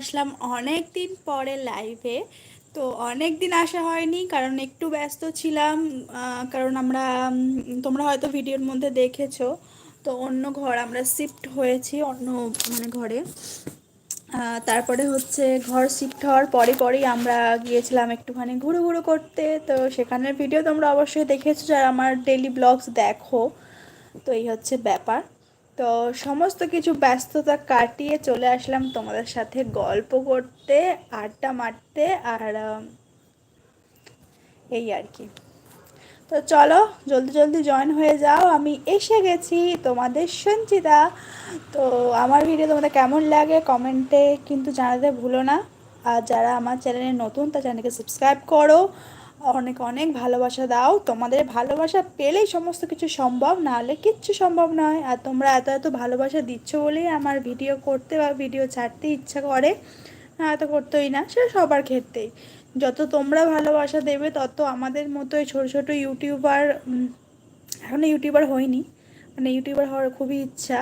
আসলাম অনেক দিন পরে লাইভে তো অনেক দিন আসা হয়নি, কারণ একটু ব্যস্ত ছিলাম কারণ আমরা তোমরা হয়তো ভিডিওর মধ্যে দেখেছ। তো অন্য ঘর আমরা শিফট হয়েছি, অন্য মানে ঘরে। তারপরে হচ্ছে ঘর শিফট হওয়ার পরে পরেই আমরা গিয়েছিলাম একটুখানি ঘুরো ঘুরো করতে। তো সেখানের ভিডিও তোমরা অবশ্যই দেখেছ, যারা আমার ডেইলি ব্লগস দেখো। তো এই হচ্ছে ব্যাপার। তো সমস্ত কিছু ব্যস্ততা কাটিয়ে চলে আসলাম তোমাদের সাথে গল্প করতে, আড্ডা মারতে আর এই আর কি। তো চলো, জলদি জলদি জয়েন হয়ে যাও। আমি এসে গেছি তোমাদের সঞ্চিতা। তো আমার ভিডিও তোমাদের কেমন লাগে কমেন্টে কিন্তু জানাতে ভুলো না। আর যারা আমার চ্যানেলে নতুন, তার চ্যানেলকে সাবস্ক্রাইব করো। অনেক অনেক ভালোবাসা দাও। তোমাদের ভালোবাসা পেলেই সমস্ত কিছু সম্ভব না হলে কিচ্ছু সম্ভব নয়। আর তোমরা এত এত ভালোবাসা দিচ্ছ বলেই আমার ভিডিও করতে বা ভিডিও ছাড়তে ইচ্ছা করে এত করতেই না, সেটা সবার ক্ষেত্রেই। যত তোমরা ভালোবাসা দেবে, তত আমাদের মতো এই ছোটো ছোটো ইউটিউবার এখনও ইউটিউবার হয়নি। মানে ইউটিউবার হওয়ার খুবই ইচ্ছা।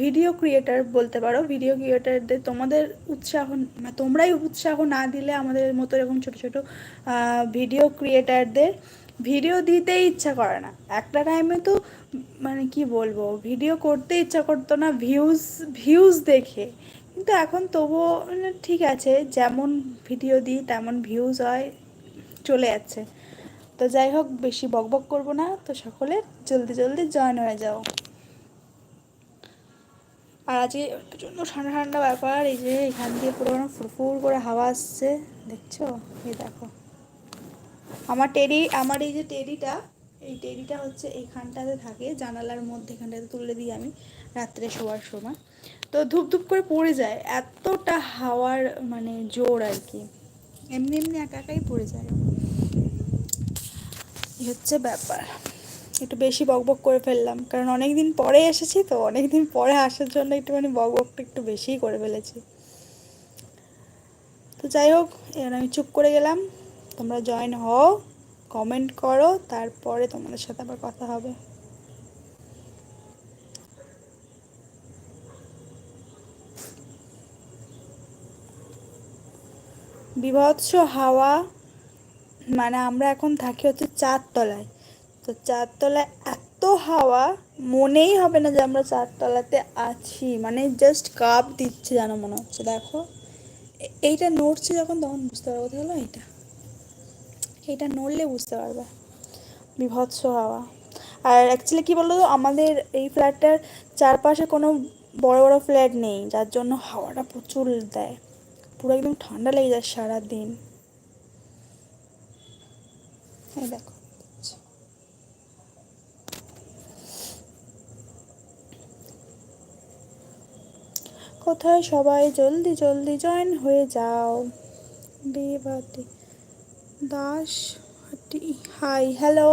ভিডিও ক্রিয়েটার বলতে পারো ভিডিও ক্রিয়েটারদের তোমাদের উৎসাহ মানে তোমরাই উৎসাহ না দিলে আমাদের মতো এরকম ছোটো ছোটো ভিডিও ক্রিয়েটারদের ভিডিও দিতেই ইচ্ছা করে না। একটা টাইমে তো মানে কি বলব ভিডিও করতে ইচ্ছা করতো না ভিউজ ভিউজ দেখে। কিন্তু এখন তবুও মানে ঠিক আছে, যেমন ভিডিও দিই, তেমন ভিউজ হয়, চলে যাচ্ছে। তো যাই হোক, বেশি বকবক করব না। তো সকলে জলদি জলদি জয়েন হয়ে যাও। আর আজকে প্রচণ্ড ঠান্ডা ঠান্ডা ব্যাপার, এই যে এখান দিয়ে পুরো ফুরফুর করে হাওয়া আসছে, দেখছ? এই দেখো। আমার টেরি আমার এই যে টেরিটা এই টেরিটা হচ্ছে এইখানটাতে থাকে, জানালার মধ্যে এখানটাতে তুলে দিই আমি রাত্রে শোয়ার সময়। তো ধূপ ধূপ করে পড়ে যায়, এতটা হাওয়ার মানে জোর আর কি। এমনি এমনি একা একাই পড়ে যায়। এই হচ্ছে ব্যাপার। একটু বেশি বকবক করে ফেললাম। কারণ অনেক দিন পরে এসেছি তো অনেক দিন পরে আসার জন্য একটুখানি বকবকটা একটু বেশিই করে ফেলেছি। তো যাই হোক, এবার আমি চুপ করে গেলাম। তোমরা জয়েন হও কমেন্ট করো, তারপরে তোমাদের সাথে আবার কথা হবে। বিভৎস হাওয়া মানে আমরা এখন থাকি হচ্ছে চারতলায় তো চারতলায় এত হাওয়া, মনেই হবে না যে আমরা চারতলাতে আছি। মানে জাস্ট কাপ দিচ্ছে যেন মনে হচ্ছে, দেখো। এইটা নড়ছে যখন তখন বুঝতে পারব হলো এইটা। এইটা নড়লে বুঝতে পারবে। বিভৎস হাওয়া। আর অ্যাকচুয়ালি কী বলতো, আমাদের এই ফ্ল্যাটটার চারপাশে কোনো বড় বড় ফ্ল্যাট নেই, যার জন্য হাওয়াটা প্রচুর দেয়। পুরো একদম ঠান্ডা লেগে যায় সারাদিন। দেখো। কোথায় সবাই জলদি জলদি জয়েন হয়ে যাও। বিয়েবাদী দাস হাই হ্যালো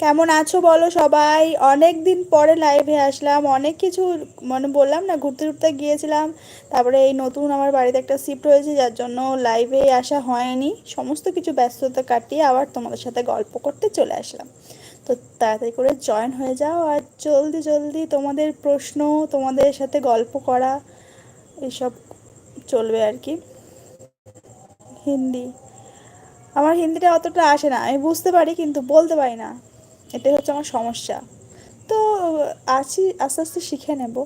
কেমন আছো বলো সবাই? অনেক দিন পরে লাইভে আসলাম। অনেক কিছু মানে বললাম না, ঘুরতে ঘুরতে গিয়েছিলাম। তারপরে এই নতুন আমার বাড়িতে একটা শিফট হয়েছে, যার জন্য লাইভে আসা হয়নি। সমস্ত কিছু ব্যস্ততা কাটিয়ে আবার তোমাদের সাথে গল্প করতে চলে আসলাম। তো তাড়াতাড়ি করে জয়েন হয়ে যাও আর জলদি জলদি তোমাদের প্রশ্ন, তোমাদের সাথে গল্প করা, এসব চলবে আর কি। হিন্দি। আমার হিন্দিটা অতটা আসে না, আমি বুঝতে পারি কিন্তু বলতে পারি না। এটাই হচ্ছে আমার সমস্যা। তো আছি, আস্তে আস্তে শিখে নেব।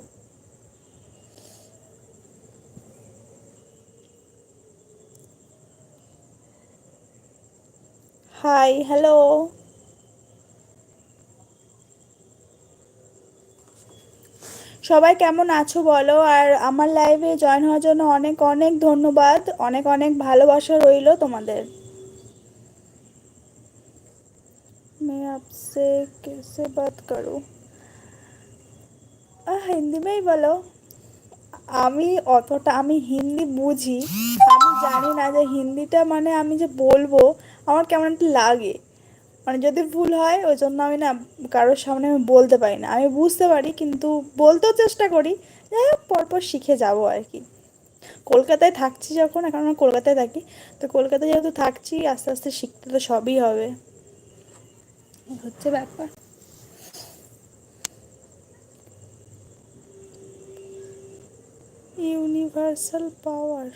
হাই হ্যালো সবাই কেমন আছো বলো আর আমার লাইভে জয়েন হওয়ার জন্য অনেক অনেক ধন্যবাদ অনেক অনেক ভালোবাসা রইলো তোমাদের मैं आपसे कैसे बात करूं আহ, হিন্দি মেই বলো আমি অতটা আমি হিন্দি বুঝি আমি জানি না যে হিন্দিটা মানে আমি যে বলবো আমার কেমন একটা লাগে মানে যদি ভুল হয়, ওই জন্য আমি না কারোর সামনে আমি বলতে পারি না। আমি বুঝতে পারি, কিন্তু বলতেও চেষ্টা করি, যাই হোক, পরপর শিখে যাব আর কি। কলকাতায় থাকছি যখন, এখন আমরা কলকাতায় থাকি, তো কলকাতায় যেহেতু থাকছি, আস্তে আস্তে শিখতে তো সবই হবে। হচ্ছে ব্যাপার। ইউনিভার্সাল পাওয়ার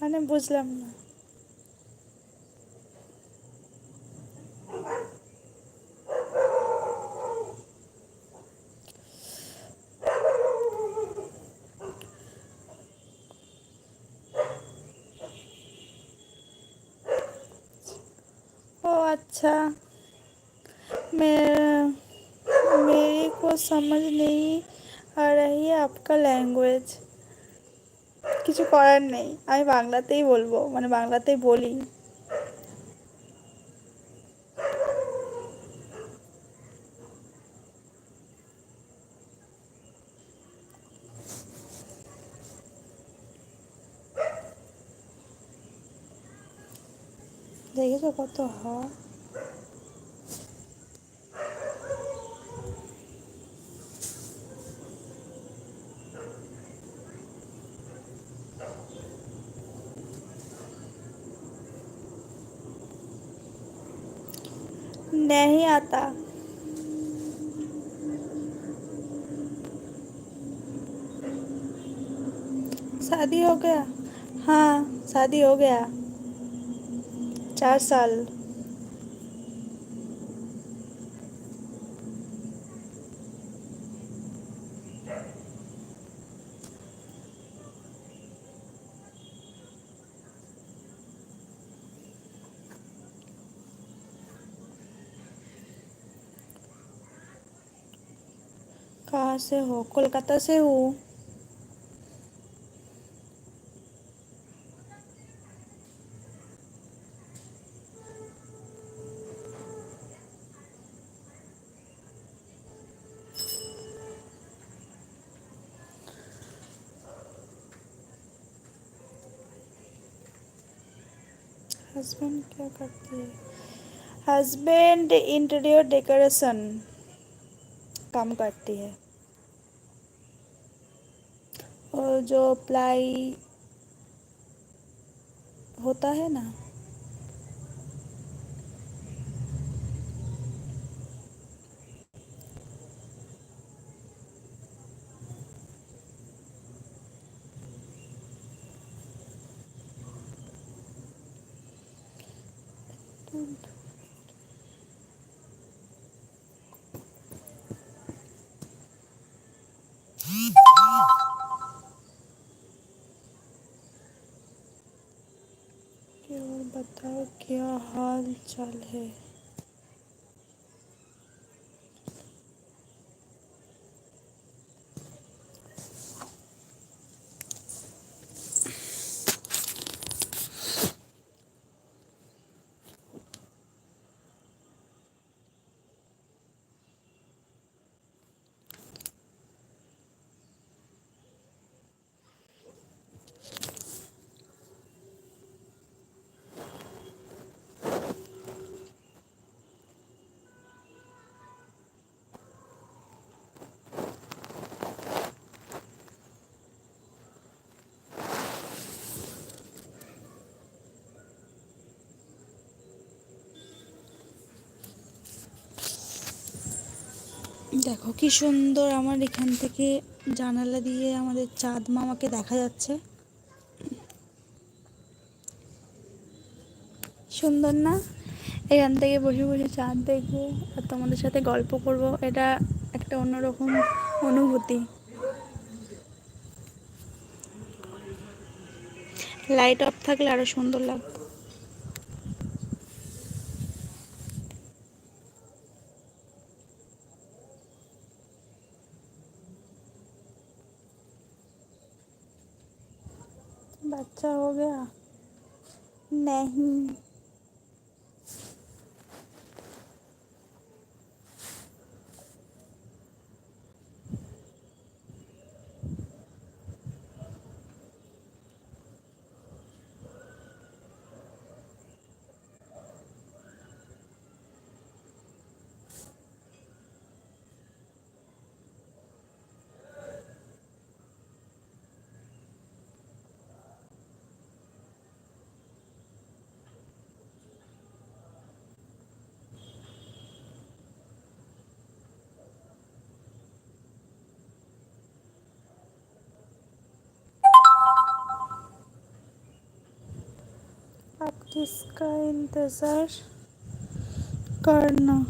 মানে বুঝলাম না। अच्छा मैं मेरे को समझ नहीं आ रही है आपका लैंग्वेज কিছু করার নেই আমি বাংলাতেই বলবো মানে বাংলাতেই বলি দেখেছো কত হাওয়া नहीं आता। शादी हो गया। हाँ शादी हो गया। चार साल। से हो, कोलकाता से हूँ। हस्बैंड क्या करती है? हस्बैंड इंटीरियर डेकोरेशन काम करती है और जो प्लाई होता है ना। और बताओ क्या हाल चाल है? দেখো কি সুন্দর আমার এখান থেকে জানালা দিয়ে আমাদের চাঁদ মামাকে দেখা যাচ্ছে। সুন্দর না? এখান থেকে বসে বসে চাঁদ দেখব আর তোমাদের সাথে গল্প করব। এটা একটা অন্যরকম অনুভূতি। লাইট অফ থাকলে আরও সুন্দর লাগতো। किसका इंतजार करना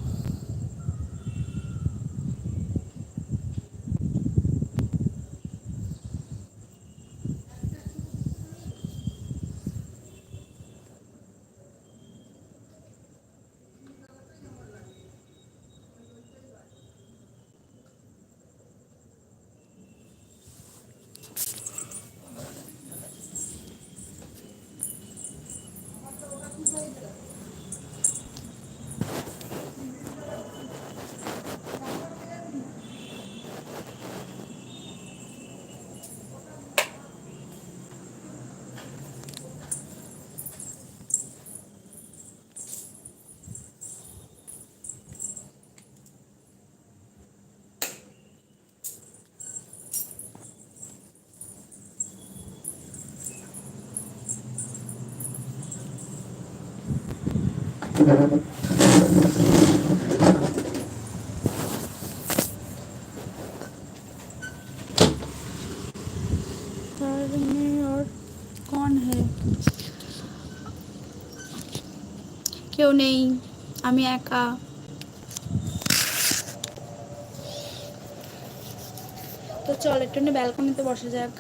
কেউ নেই আমি একা। তো চল একটু ব্যালকনিতে বসে যাক।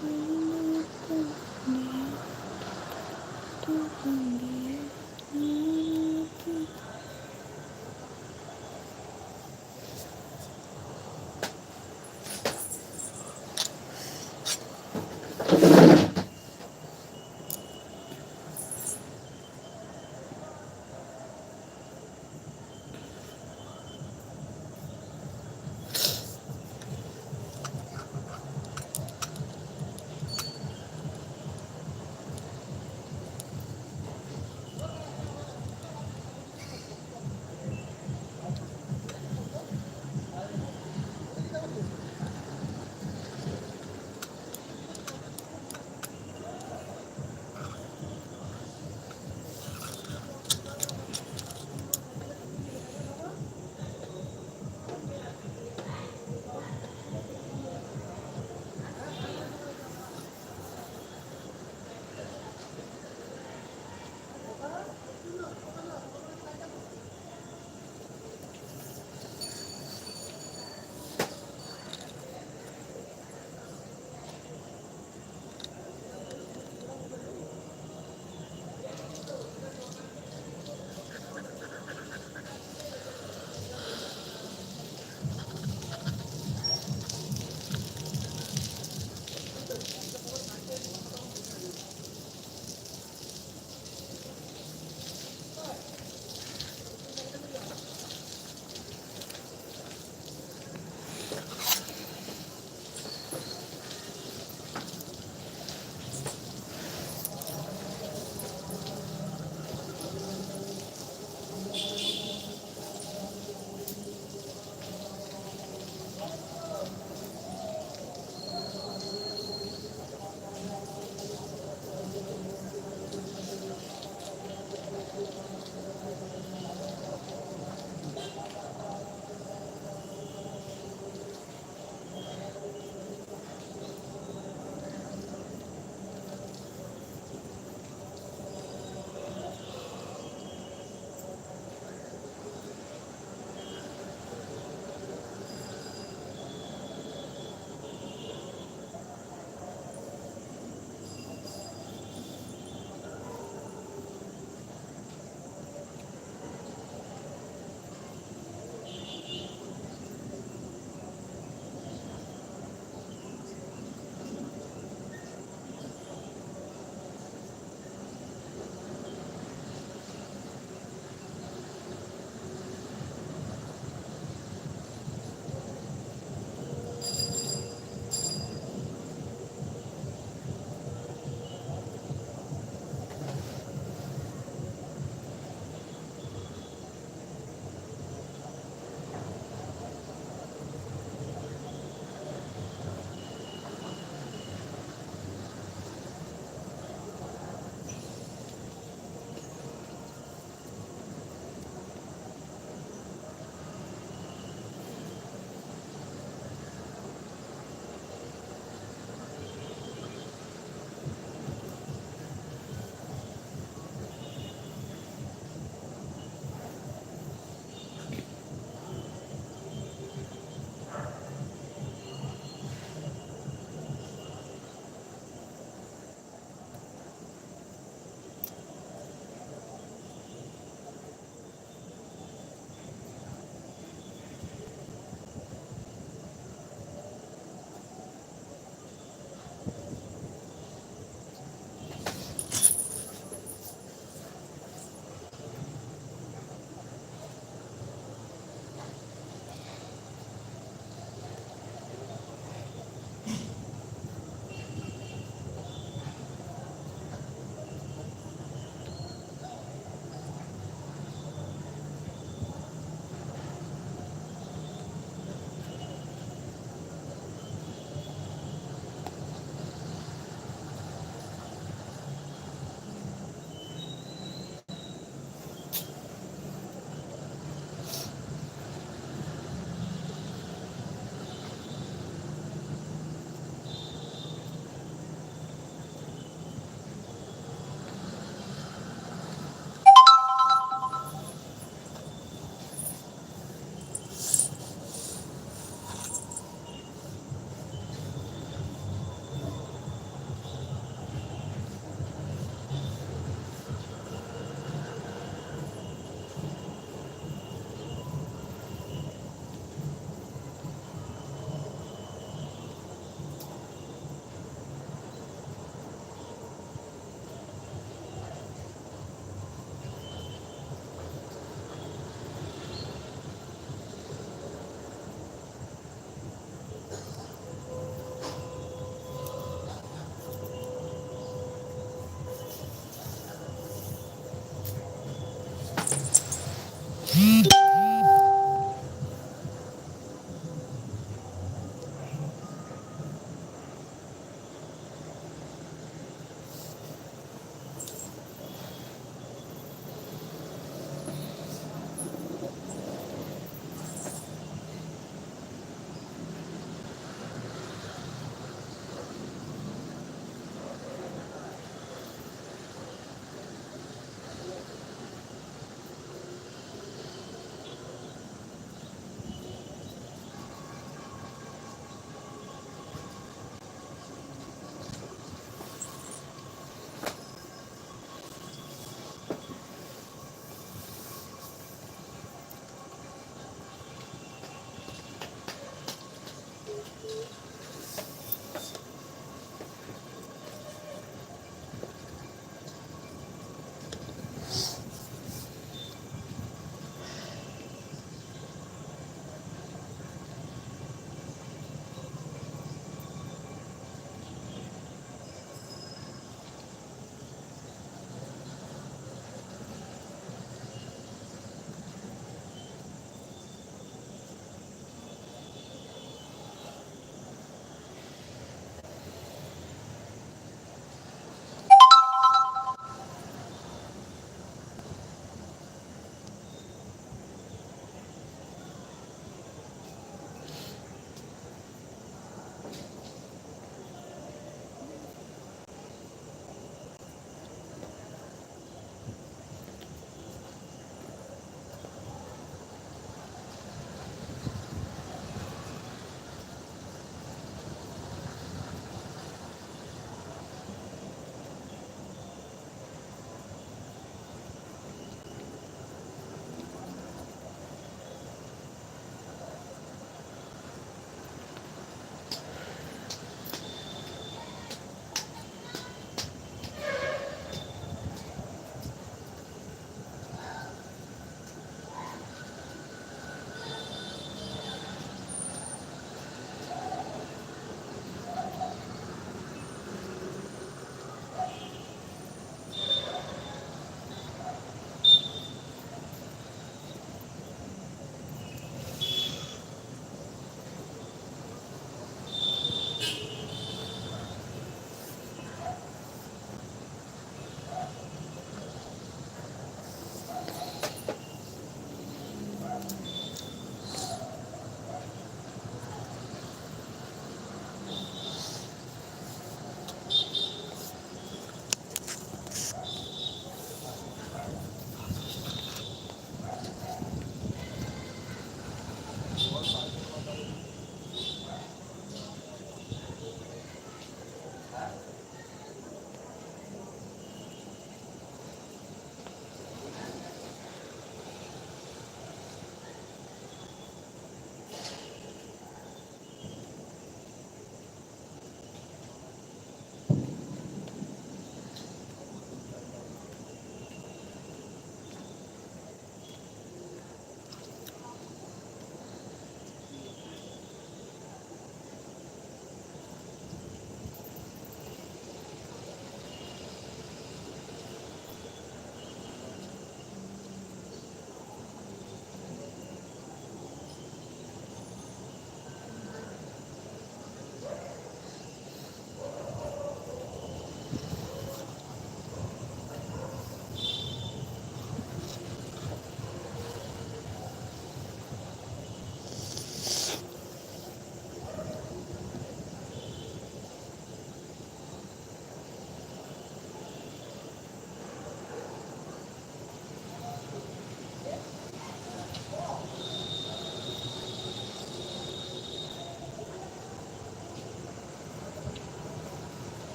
Thank you.